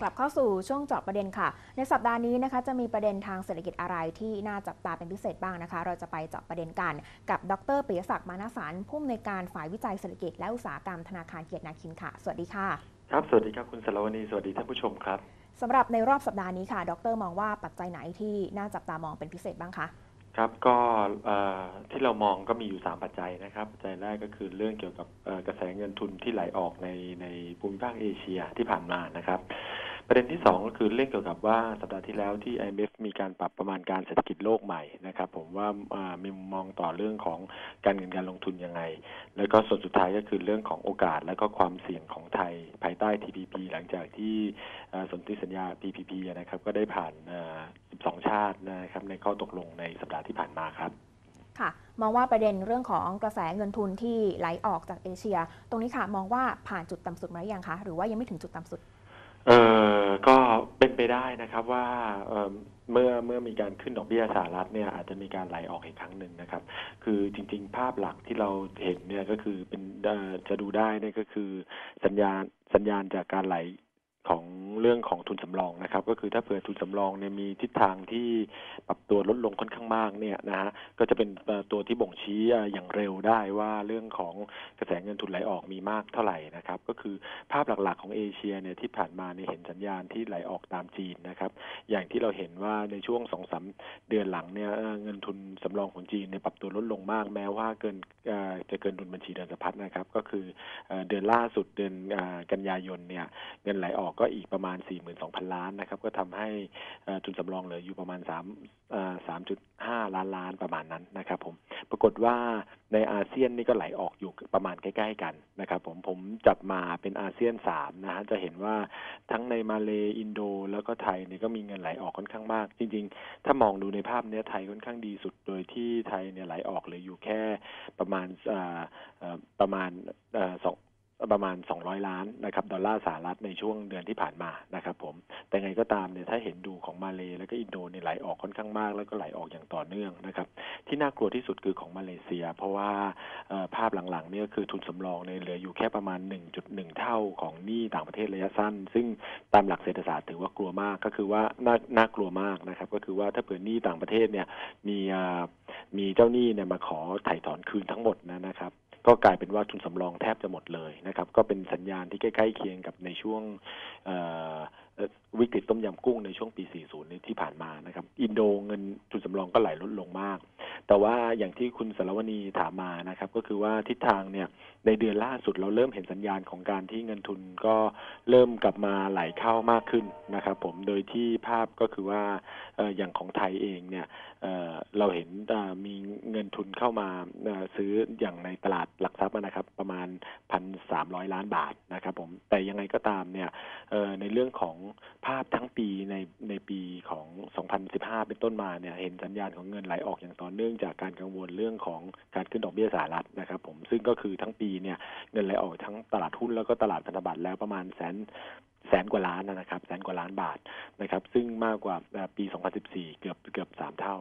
กลับเข้าสู่ช่วงเจาะประเด็นค่ะ ในสัปดาห์นี้นะคะจะมีประเด็นทางเศรษฐกิจอะไรที่น่าจับตาเป็นพิเศษบ้างนะคะ เราจะไปเจาะประเด็นกันกับดรปิยศักดิ์มานาสารผู้อำนวยการฝ่ายวิจัยเศรษฐกิจและอุตสาหกรรมธนาคารเกียรตินาคินค่ะ สวัสดีค่ะ ครับ สวัสดีครับคุณสารวณีสวัสดีท่านผู้ชมครับสำหรับในรอบสัปดาห์นี้ค่ะ ดรมองว่าปัจจัยไหนที่น่าจับตามองเป็นพิเศษบ้างคะครับก็เอ่อที่เรามองก็มีอยู่ 3 ปัจจัยนะครับ ปัจจัยแรกก็คือเรื่องเกี่ยวกับเอ่อกระแสเงินทุนที่ไหลออกในในภูมิภาคเอเชียที่ผ่านมานะครับ ประเด็นที่ 2 ก็คือเรื่องเกี่ยวกับว่าสัปดาห์ที่แล้วที่ IMF มีการปรับประมาณการเศรษฐกิจโลกใหม่นะครับ ผมว่ามีมุมมองต่อเรื่องของการเงินการลงทุนยังไง แล้วก็ส่วนสุดท้ายก็คือเรื่องของโอกาสและก็ความเสี่ยงของไทยภายใต้ TPP หลังจากที่สนธิสัญญา PPP นะครับ ก็ได้ผ่าน 12 ชาตินะครับในข้อตกลงในสัปดาห์ที่ผ่านมาครับค่ะมองว่าประเด็นเรื่องของกระแสเงินทุนที่ไหลออกจากเอเชีย ตรงนี้ค่ะมองว่าผ่านจุดต่ำสุดมาหรือยังคะหรือว่ายังไม่ถึงจุดต่ำสุด เออก็เป็นไปได้นะครับว่าเอ่อเมื่อเมื่อมีการขึ้นดอกเบี้ยสหรัฐเนี่ยอาจจะมีการไหลออกอีกครั้งหนึ่งนะครับ คือจริง ๆ ภาพหลักที่เราเห็นเนี่ยก็คือเป็นจะดูได้เนี่ยก็คือสัญญาณสัญญาณจากการไหลของ เรื่องของทุนสำรองนะครับ ก็คือถ้าเผื่อทุนสำรองเนี่ยมีทิศทางที่ปรับตัวลดลงค่อนข้างมากเนี่ยนะฮะก็จะเป็นตัวที่บ่งชี้อย่างเร็วได้ว่าเรื่องของกระแสเงินทุนไหลออกมีมากเท่าไหร่นะครับ ก็คือภาพหลักๆของเอเชียเนี่ยที่ผ่านมาเนี่ยเห็นสัญญาณที่ไหลออกตามจีนนะครับ อย่างที่เราเห็นว่าในช่วงสองสาเดือนหลังเนี่ยเงินทุนสำรองของจีนเนี่ยปรับตัวลดลงมากแม้ว่าเกินจะเกินดุลบัญชีเดินสะพัดนะครับ ก็คือเดือนล่าสุดเดือนกันยายนเนี่ยเงินไหลออกก็อีกประมาณาณ 42,000 ล้านนะครับก็ทำให้ทุนสำรองเหลืออยู่ประมาณ3 3.5 ล้านล้านประมาณนั้นนะครับผมปรากฏว่าในอาเซียนนี่ก็ไหลออกอยู่ประมาณใกล้ๆกันนะครับผมผมจับมาเป็นอาเซียนสามนะฮะจะเห็นว่าทั้งในมาเลอินโด แล้วก็ไทยเนี่ยก็มีเงินไหลออกค่อนข้างมาก จริง ๆ ถ้ามองดูในภาพเนี้ยไทยค่อนข้างดีสุดโดยที่ไทยเนี่ยไหลออกเหลยอยู่แค่ประมาณประมาณสอง ประมาณ 200 ล้านนะครับดอลลาร์สหรัฐในช่วงเดือนที่ผ่านมานะครับผมแต่ไงก็ตามเนี่ยถ้าเห็นดูของมาเลแล้วก็อินโดเนี่ยไหลออกค่อนข้างมาก แล้วก็ไหลออกอย่างต่อเนื่องนะครับที่น่ากลัวที่สุดคือของมาเลเซีย เพราะว่าภาพหลังๆเนี่ยคือทุนสำรองเนี่ยเหลืออยู่แค่ประมาณ 1.1 เท่าของหนี้ต่างประเทศระยะสั้น ซึ่งตามหลักเศรษฐศาสตร์ถือว่ากลัวมากก็คือว่าน่าน่ากลัวมากนะครับก็คือว่าถ้าเผื่อหนี้ต่างประเทศเนี่ยมีมีเจ้าหนี้เนี่ยมาขอไถ่ถอนคืนทั้งหมดนะนะครับ ก็กลายเป็นว่าทุนสำรองแทบจะหมดเลยนะครับ ก็เป็นสัญญาณที่ใกล้ๆเคียงกับในช่วงวิกฤตต้มยำกุ้งในช่วงปี 40นี้ที่ผ่านมานะครับ อินโดเงินทุนสำรองก็ไหลลดลงมาก แต่ว่าอย่างที่คุณสารวณีถามมานะครับ ก็คือว่าทิศทางเนี่ยในเดือนล่าสุดเราเริ่มเห็นสัญญาณของการที่เงินทุนก็เริ่มกลับมาไหลเข้ามากขึ้นนะครับ ผมโดยที่ภาพก็คือว่าอย่างของไทยเองเนี่ยเราเห็นมีเงินทุนเข้ามาซื้ออย่างในตลาดหลักทรัพย์นะครับ ประมาณพันสามร้อยล้านบาทนะครับ ผมแต่ยังไงก็ตามเนี่ยในเรื่องของภาพทั้งปีในในปีของ 2015 เป็นต้นมาเนี่ยเห็นสัญญาณของเงินไหลออกอย่างต่อเนื่องจากการกังวลเรื่องของการขึ้นดอกเบี้ยสหรัฐนะครับผมซึ่งก็คือทั้งปีเนี่ยเงินไหลออกทั้งตลาดหุ้นแล้วก็ตลาดพันธบัตรแล้วประมาณแสนแสนกว่าล้านนะครับแสนกว่าล้านบาทนะครับ ซึ่งมากกว่าปี 2014 เกือบเกือบสามเท่า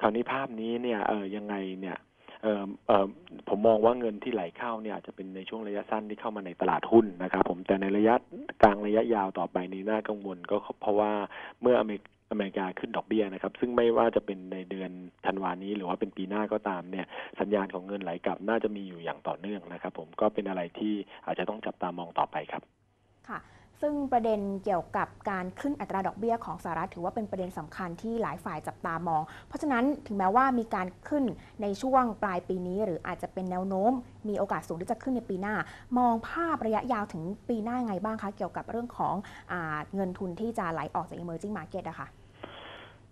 คราวนี้ภาพนี้เนี่ยเออยังไงเนี่ยเออเออผมมองว่าเงินที่ไหลเข้าเนี่ยอาจจะเป็นในช่วงระยะสั้นที่เข้ามาในตลาดหุ้นนะครับ ผมแต่ในระยะกลางระยะยาวต่อไปนี้น่ากังวลก็เพราะว่าเมื่ออเมริ อเมริกาขึ้นดอกเบี้ยนะครับ ซึ่งไม่ว่าจะเป็นในเดือนธันวานี้ หรือว่าเป็นปีหน้าก็ตามเนี่ยสัญญาณของเงินไหลกลับน่าจะมีอยู่อย่างต่อเนื่องนะครับ ผมก็เป็นอะไรที่อาจจะต้องจับตามองต่อไปครับ ค่ะ ซึ่งประเด็นเกี่ยวกับการขึ้นอัตราดอกเบี้ยของสหรัฐถือว่าเป็นประเด็นสำคัญที่หลายฝ่ายจับตามอง เพราะฉะนั้นถึงแม้ว่ามีการขึ้นในช่วงปลายปีนี้ หรืออาจจะเป็นแนวโน้ม มีโอกาสสูงที่จะขึ้นในปีหน้า มองภาพระยะยาวถึงปีหน้าไงบ้างคะ เกี่ยวกับเรื่องของอเงินทุนที่จะไหลออกจาก emerging market อะค่ะ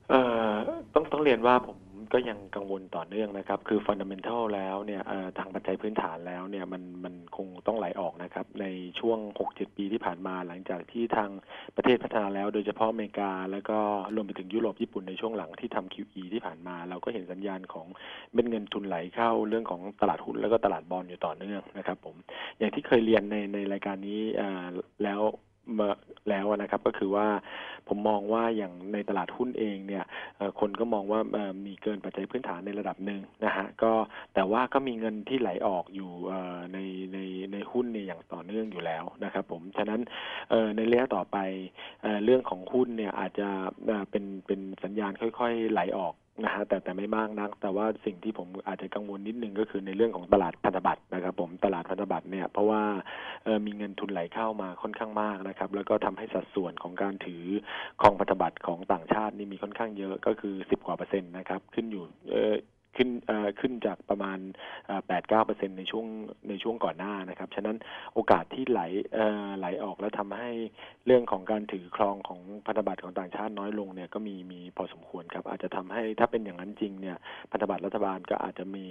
เอ่อต้องต้องเรียนว่าผม ก็ยังกังวลต่อเนื่องนะครับ คือฟันดัมเ n นทัลแล้วเนี่ยทางปัจจัยพื้นฐานแล้วเนี่ยมันมันคงต้องไหลออกนะครับ ในช่วง 6-7 ปีที่ผ่านมาหลังจากที่ทางประเทศพัฒนาแล้ว โดยเฉพาะอเมริกา แล้วก็รวมไปถึงยุโรปญี่ปุ่นในช่วงหลังที่ทำ QE ที่ผ่านมา เราก็เห็นสัญญาณของเม็ดเงินทุนไหลเข้าเรื่องของตลาดหุ้นแล้วก็ตลาดบอลอยู่ต่อเนื่องนะครับผมอย่างที่เคยเรียนในในรายการนี้แล้ว มาแล้วนะครับก็คือว่าผมมองว่าอย่างในตลาดหุ้นเองเนี่ยคนก็มองว่ามีเกินปัจจัยพื้นฐานในระดับหนึ่งนะฮะก็แต่ว่าก็มีเงินที่ไหลออกอยู่ในในในหุ้นเนี่ยอย่างต่อเนื่องอยู่แล้วนะครับผมฉะนั้นในระยะต่อไปเรื่องของหุ้นเนี่ยอาจจะเป็นเป็นสัญญาณค่อย ๆ ไหลออก นะฮะแต่แต่ไม่มากนัก แต่ว่าสิ่งที่ผมอาจจะกังวลนิดนึงก็คือในเรื่องของตลาดพันธบัตรนะครับ ผมตลาดพันธบัตรเนี่ยเพราะว่ามีเงินทุนไหลเข้ามาค่อนข้างมากนะครับ แล้วก็ทำให้สัดส่วนของการถือครองพันธบัตรของต่างชาตินี่มีค่อนข้างเยอะก็คือสิบกว่าเปอร์เซ็นต์นะครับ ขึ้นอยู่ ขึ้นเอ่อขึ้นจากประมาณแปดเก้าเปอร์เซ็นในช่วงในช่วงก่อนหน้านะครับ ฉะนั้นโอกาสที่ไหลเอ่อไหลออกแล้วทำให้เรื่องของการถือครองของพันธบัตรของต่างชาติน้อยลงเนี่ยก็มีมีพอสมควรครับ อาจจะทำให้ถ้าเป็นอย่างนั้นจริงเนี่ยพันธบัตรรัฐบาลก็อาจจะมี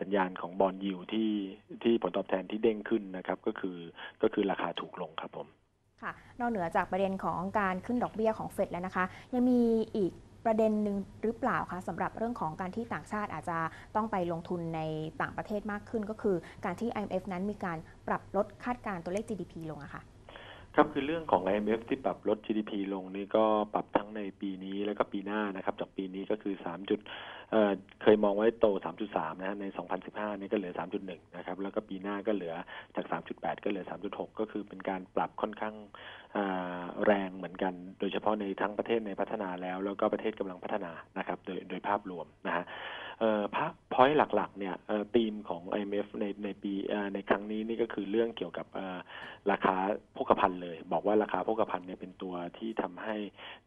สัญญาณของบอลยิวที่ที่ผลตอบแทนที่เด้งขึ้นนะครับก็คือก็คือราคาถูกลงครับผมค่ะนอกเหนือจากประเด็นของการขึ้นดอกเบี้ยของเฟดแล้วนะคะ ยังมีอีก ประเด็นหนึ่งหรือเปล่าคะสำหรับเรื่องของการที่ต่างชาติอาจจะต้องไปลงทุนในต่างประเทศมากขึ้น ก็คือการที่ IMF นั้นมีการปรับลดคาดการณ์ตัวเลข GDP ลงอะค่ะครับคือเรื่องของ IMF ที่ปรับลด GDP ลงนี่ก็ปรับทั้งในปีนี้แล้วก็ปีหน้านะครับ จากปีนี้ก็คือ3จุด เเคยมองไว้โต 3.3นะฮะใน 2015 นี่ก็เหลือ 3.1 นะครับ แล้วก็ปีหน้าก็เหลือจาก 3.8 ก็เหลือ 3.6 ก็คือเป็นการปรับค่อนข้างแรงเหมือนกัน โดยเฉพาะในทั้งประเทศในพัฒนาแล้ว แล้วก็ประเทศกำลังพัฒนานะครับ โดยโดยภาพรวมนะฮะ พาพอยต์หลักๆเนี่ยธีมของ IMF ในในปีในครั้งนี้นี่ก็คือเรื่องเกี่ยวกับราคาโภคภัณฑ์เลย บอกว่าราคาโภคภัณฑ์เนี่ยเป็นตัวที่ทำให้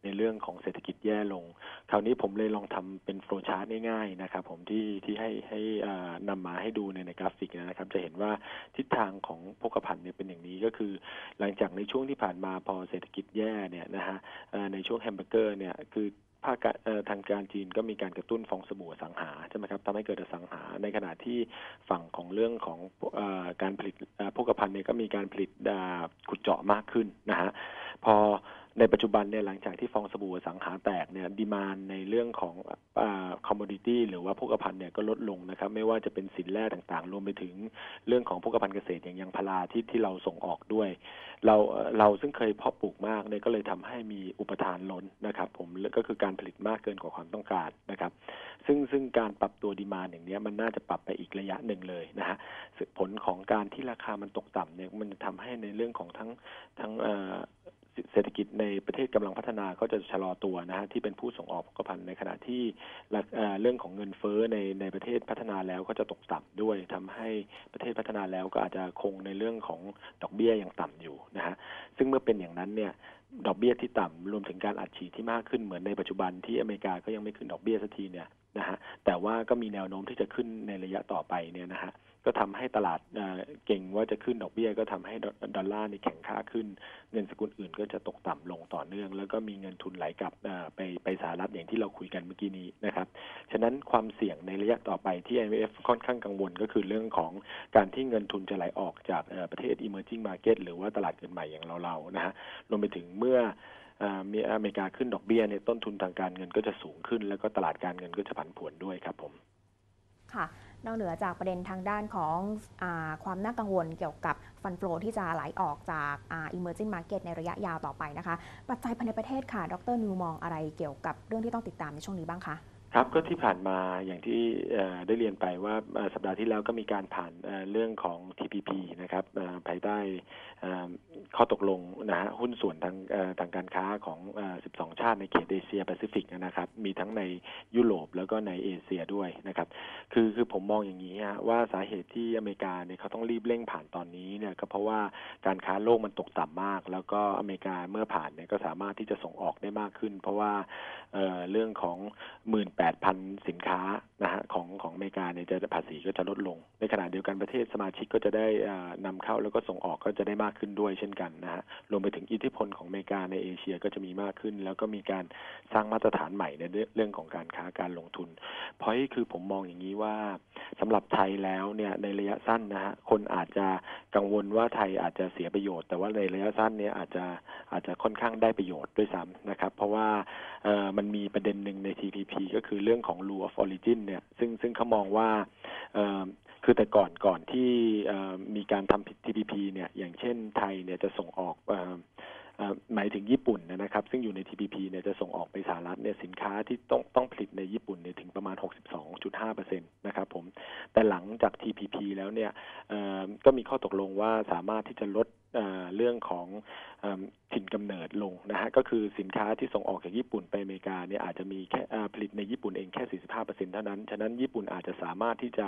ในเรื่องของเศรษฐกิจแย่ลง คราวนี้ผมเลยลองทำเป็นโฟล์ชาร์ตง่ายๆนะครับผมที่ที่ให้ให้อ่านำมาให้ดูในในกราฟิกนะครับ จะเห็นว่าทิศทางของโภคภัณฑ์เนี่ยเป็นอย่างนี้ก็คือ หลังจากในช่วงที่ผ่านมาพอเศรษฐกิจแย่เนี่ยนะฮะในช่วงแฮมเบอร์เกอร์เนี่ยคือ ภาคทางการจีนก็มีการกระตุ้นฟองสบู่สังหาใช่ไหมครับทำให้เกิดสังหา ในขณะที่ฝั่งของเรื่องของอการผลิตเอ่อโภคภัณฑ์เนี่ยก็มีการผลิตขุดเจาะมากขึ้นนะฮะพอในปัจจุบันเนี่ยหลังจากที่ฟองสบู่สังหาแตกเนี่ยดีมานในเรื่องของ คอมมดิตี้หรือว่าโภคภัณฑ์เนี่ยก็ลดลงนะครับไม่ว่าจะเป็นสินแร่ต่างๆ รวมไปถึงเรื่องของโภคภัณฑ์เกษตรอย่างยางพาราที่ที่เราส่งออกด้วย เราเราซึ่งเคยเพาะปลูกมากเนี่ยก็เลยทำให้มีอุปทานล้นนะครับ ผมก็คือการผลิตมากเกินกว่าความต้องการนะครับ ซึ่งซึ่งการปรับตัวดีมาอย่างนี้มันน่าจะปรับไปอีกระยะหนึ่งเลยนะฮะผลของการที่ราคามันตกต่ำเนี่ยมันจะทำให้ในเรื่องของทั้งทั้ง เศรษฐกิจในประเทศกำลังพัฒนาก็จะชะลอตัวนะฮะที่เป็นผู้ส่งออกผลิตภัณฑ์ในขณะที่ราเอ่อเรื่องของเงินเฟ้อในในประเทศพัฒนาแล้วก็จะตกต่ำด้วยทำให้ประเทศพัฒนาแล้วก็อาจจะคงในเรื่องของดอกเบี้ยอย่างต่ำอยู่นะฮะซึ่งเมื่อเป็นอย่างนั้นเนี่ยดอกเบี้ยที่ต่ำรวมถึงการอัดฉีดที่มากขึ้นเหมือนในปัจจุบันที่อเมริกาก็ยังไม่ขึ้นดอกเบี้ยสักทีเนี่ยนะฮะแต่ว่าก็มีแนวโน้มที่จะขึ้นในระยะต่อไปเนี่ยนะฮะ ก็ทำให้ตลาดเก่งว่าจะขึ้นดอกเบี้ย ก็ทำให้ดอลลาร์นี่แข็งค่าขึ้น เงินสกุลอื่นก็จะตกต่ำลงต่อเนื่อง แล้วก็มีเงินทุนไหลกลับไปไปสหรัฐอย่างที่เราคุยกันเมื่อกี้นี้นะครับ ฉะนั้นความเสี่ยงในระยะต่อไปที่ IMF ค่อนข้างกังวลก็คือเรื่องของการที่เงินทุนจะไหลออกจากประเทศ emerging market หรือว่าตลาดเกิดใหม่อย่างเราๆนะฮะรวมไปถึงเมื่อมีอเมริกาขึ้นดอกเบี้ยเนี่ยต้นทุนทางการเงินก็จะสูงขึ้น แล้วก็ตลาดการเงินก็จะผันผวนด้วยครับผม นอกเหนือจากประเด็นทางด้านของอความน่ากังวลเกี่ยวกับฟันโฟลที่จะไหลออกจากอ่า emerging market ในระยะยาวต่อไปนะคะ ปัจจัยภายในประเทศค่ะ ดรนิวมองอะไรเกี่ยวกับเรื่องที่ต้องติดตามในช่วงนี้บ้างคะ ครับก็ที่ผ่านมาอย่างที่ได้เรียนไปว่าสัปดาห์ที่แล้วก็มีการผ่านเรื่องของ TPP นะครับภายใต้ข้อตกลงนะฮะหุ้นส่วนทางทางการค้าของ 12 ชาติในเขตเอเชียแปซิฟิกนะครับ มีทั้งในยุโรปแล้วก็ในเอเชียด้วยนะครับ คือคือผมมองอย่างนี้ฮะว่าสาเหตุที่อเมริกาเนี่ยเขาต้องรีบเร่งผ่านตอนนี้เนี่ยก็เพราะว่าการค้าโลกมันตกต่ำมาก แล้วก็อเมริกาเมื่อผ่านเนี่ยก็สามารถที่จะส่งออกได้มากขึ้น เพราะว่าเเรื่องของหมื่น8,000 สินค้า นะฮะของของอเมริกาเนี่ยจะภาษีก็จะลดลง ในขณะเดียวกันประเทศสมาชิกก็จะได้อ่านำเข้าแล้วก็ส่งออกก็จะได้มากขึ้นด้วยเช่นกันนะฮะรวมไปถึงอิทธิพลของอเมริกาในเอเชียก็จะมีมากขึ้น แล้วก็มีการสร้างมาตรฐานใหม่ในเรื่องของการค้าการลงทุนเพราะคือผมมองอย่างนี้ว่าสำหรับไทยแล้วเนี่ยในระยะสั้นนะฮะคนอาจจะกังวลว่าไทยอาจจะเสียประโยชน์ แต่ว่าในระยะสั้นเนี่ยอาจจะอาจจะค่อนข้างได้ประโยชน์ด้วยซ้ำนะครับ เพราะว่าเอ่อมันมีประเด็นหนึ่งใน TPP ก็คือเรื่องของ rule of origin เนี่ยซึ่งซึ่งเขามองว่าคือแต่ก่อนก่อนที่มีการทำผิด TPP เนี่ยอย่างเช่นไทยเนี่ยจะส่งออกหมายถึงญี่ปุ่นนะครับ ซึ่งอยู่ใน TPP เนี่ยจะส่งออกไปสหรัฐเนี่ยสินค้าที่ต้องต้องผลิตในญี่ปุ่นเนี่ยถึงประมาณ 62.5%นะครับผมแต่หลังจาก TPP แล้วเนี่ยก็มีข้อตกลงว่าสามารถที่จะลด เรื่องของถิ่นกำเนิดลงนะฮะก็คือสินค้าที่ส่งออกจากญี่ปุ่นไปอเมริกาเนี่ยอาจจะมีแค่ผลิตในญี่ปุ่นเองแค่ 45%เท่านั้น ฉะนั้นญี่ปุ่นอาจจะสามารถที่จะ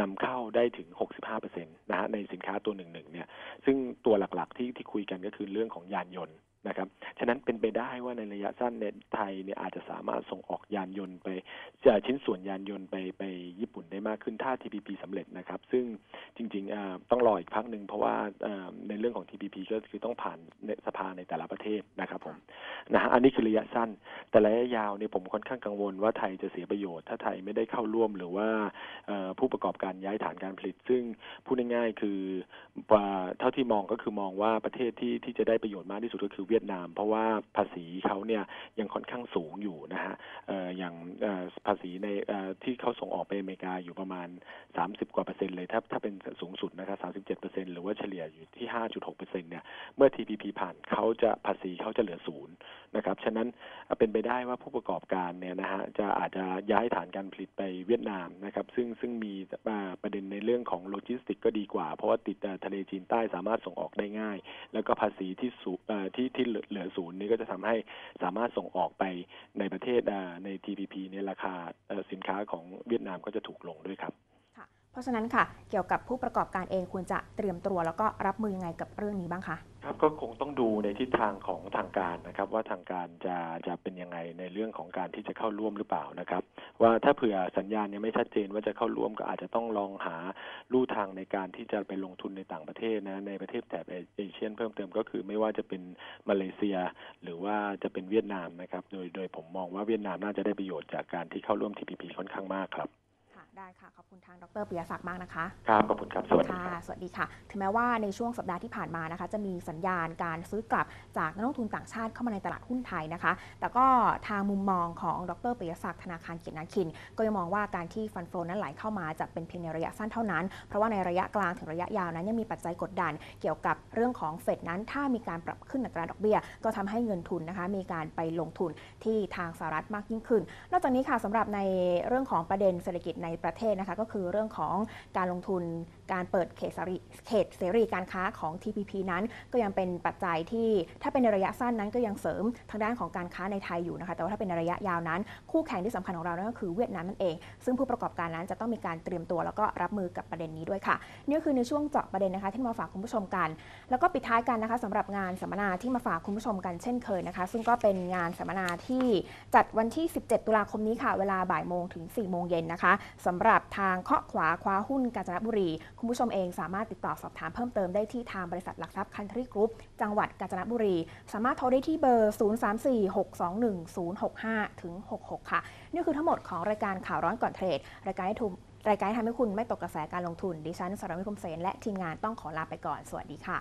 นำเข้าได้ถึง 65%นะฮะในสินค้าตัวหนึ่งๆเนี่ยซึ่งตัวหลักๆที่ที่คุยกันก็คือเรื่องของยานยนต์ นะครับฉะนั้นเป็นไปได้ว่าในระยะสั้นเนี่ยไทยเนี่ยอาจจะสามารถส่งออกยานยนต์ไปจะชิ้นส่วนยานยนต์ไปไปญี่ปุ่นได้มากขึ้นถ้า TPP สำเร็จนะครับ ซึ่งจริงๆต้องรออีกพักหนึ่งเพราะว่าในเรื่องของ TPP ก็คือต้องผ่านในสภาในแต่ละประเทศนะครับผมนะฮะอันนี้คือระยะสั้น แต่ระยะยาวเนี่ยผมค่อนข้างกังวลว่าไทยจะเสียประโยชน์ ถ้าไทยไม่ได้เข้าร่วมหรือว่าผู้ประกอบการย้ายฐานการผลิต ซึ่งพูดง่ายๆคือเท่าที่มองก็คือมองว่าประเทศที่ที่จะได้ประโยชน์มากที่สุดก็คือเวีียดนาม เพราะว่าภาษีเขาเนี่ยยังค่อนข้างสูงอยู่นะฮะอออย่างภาษีในที่เขาส่งออกไปอเมริกาอยู่ประมาณ 30 กว่าเปอร์เซ็นต์เลย ถ้าถ้าเป็นสูงสุดนะครับ37เปอร์เซ็นต์หรือว่าเฉลี่ยอยู่ที่ 5.6เปอร์เซ็นต์เนี่ยเมื่อ TPP ผ่านเขาจะภาษีเขาจะเหลือศูนย์นะครับฉะนั้นเป็นไปได้ว่าผู้ประกอบการเนี่ยนะฮะจะอาจจะย้ายฐานการผลิตไปเวียดนามนะครับซึ่งซึ่งมีประเด็นในเรื่องของโลจิสติกก็ดีกว่า เพราะว่าติดทะเลจีนใต้สามารถส่งออกได้ง่าย แล้วก็ภาษีที่สูที่ที่เหลือศูนย์นี่ก็จะทำให้สามารถส่งออกไปในประเทศใน TPP เนี่ยราคาสินค้าของเวียดนามก็จะถูกลงด้วยครับเพราะฉะนั้นค่ะ เกี่ยวกับผู้ประกอบการเองควรจะเตรียมตัวแล้วก็รับมือยังไงกับเรื่องนี้บ้างคะ ครับก็คงต้องดูในทิศทางของทางการนะครับ ว่าทางการจะจะเป็นยังไงในเรื่องของการที่จะเข้าร่วมหรือเปล่านะครับ ว่าถ้าเผื่อสัญญาณยังไม่ชัดเจนว่าจะเข้าร่วมก็อาจจะต้องลองหาลู่ทางในการที่จะไปลงทุนในต่างประเทศนะในประเทศแถบเอเชียเพิ่มเติมก็คือไม่ว่าจะเป็นมาเลเซีย หรือว่าจะเป็นเวียดนามนะครับ โดยโดยผมมองว่าเวียดนามน่าจะได้ประโยชน์จากการที่เข้าร่วม TPP ค่อนข้างมากครับ ได้ค่ะ ขอบคุณทางดรปิยศักดิ์มากนะคะ ครับ ขอบคุณครับ สวัสดีค่ะครับสวัสดีค่ะ ถึงแม้ว่าในช่วงสัปดาห์ที่ผ่านมานะคะ จะมีสัญญาณการซื้อกลับจากนักลงทุนต่างชาติเข้ามาในตลาดหุ้นไทยนะคะ แต่ก็ทางมุมมองของดรปิยศักดิ์ธนาคารเกียรตินาคิน ก็ยังมองว่าการที่ฟันโฟนั้นไหลเข้ามาจะเป็นเพียงในระยะสั้นเท่านั้น เพราะว่าในระยะกลางถึงระยะยาวนั้นยังมีปัจจัยกดดัน เกี่ยวกับเรื่องของเฟดนั้น ถ้ามีการปรับขึ้นอัตราดอกเบี้ย ก็ทำให้เงินทุนนะคะ มีการไปลงทุนที่ทางสหรัฐมากยิ่งขึ้น นอกจากนี้ค่ะสำหรับในเรื่องของประเด็นเศรษฐกิจในประเทศนะคะก็คือเรื่องของการลงทุนการเปิดเขตเสรีเขตเสรีการค้าของ TPP นั้น ก็ยังเป็นปัจจัยที่ถ้าเป็นในระยะสั้นนั้นก็ยังเสริมทางด้านของการค้าในไทยอยู่นะคะแต่ว่าถ้าเป็นในระยะยาวนั้น คู่แข่งที่สำคัญของเรานั่นก็คือเวียดนามนั่นเอง ซึ่งผู้ประกอบการนั้นจะต้องมีการเตรียมตัว แล้วก็รับมือกับประเด็นนี้ด้วยค่ะนี่คือในช่วงเจาะประเด็นนะคะที่มาฝากคุณผู้ชมกัน แล้วก็ปิดท้ายกันนะคะสำหรับงานสัมมนาที่มาฝากคุณผู้ชมกันเช่นเคยนะคะ ซึ่งก็เป็นงานสัมมนาที่จัดวันที่ 17 ตุลาคมนี้ค่ะ เวลาบ่ายโมงถึง4โมงเย็นนะคะสำหรับทางเคาะขวาคว้าหุ้นกาญจนบุรี คุณผู้ชมเองสามารถติดต่อสอบถามเพิ่มเติมได้ที่ทางบริษัทหลักทรัพย์คันทรีกรุ๊ปจังหวัดกาญจนบุรี สามารถโทรได้ที่เบอร์ 034-621-065ถึง66 ค่ะ นี่คือทั้งหมดของรายการข่าวร้อนก่อนเทรด รายการให้ทุมรายการที่ทำให้คุณไม่ตกกระแสการลงทุน ดิฉันสรวิคมเสนและทีมงานต้องขอลาไปก่อน สวัสดีค่ะ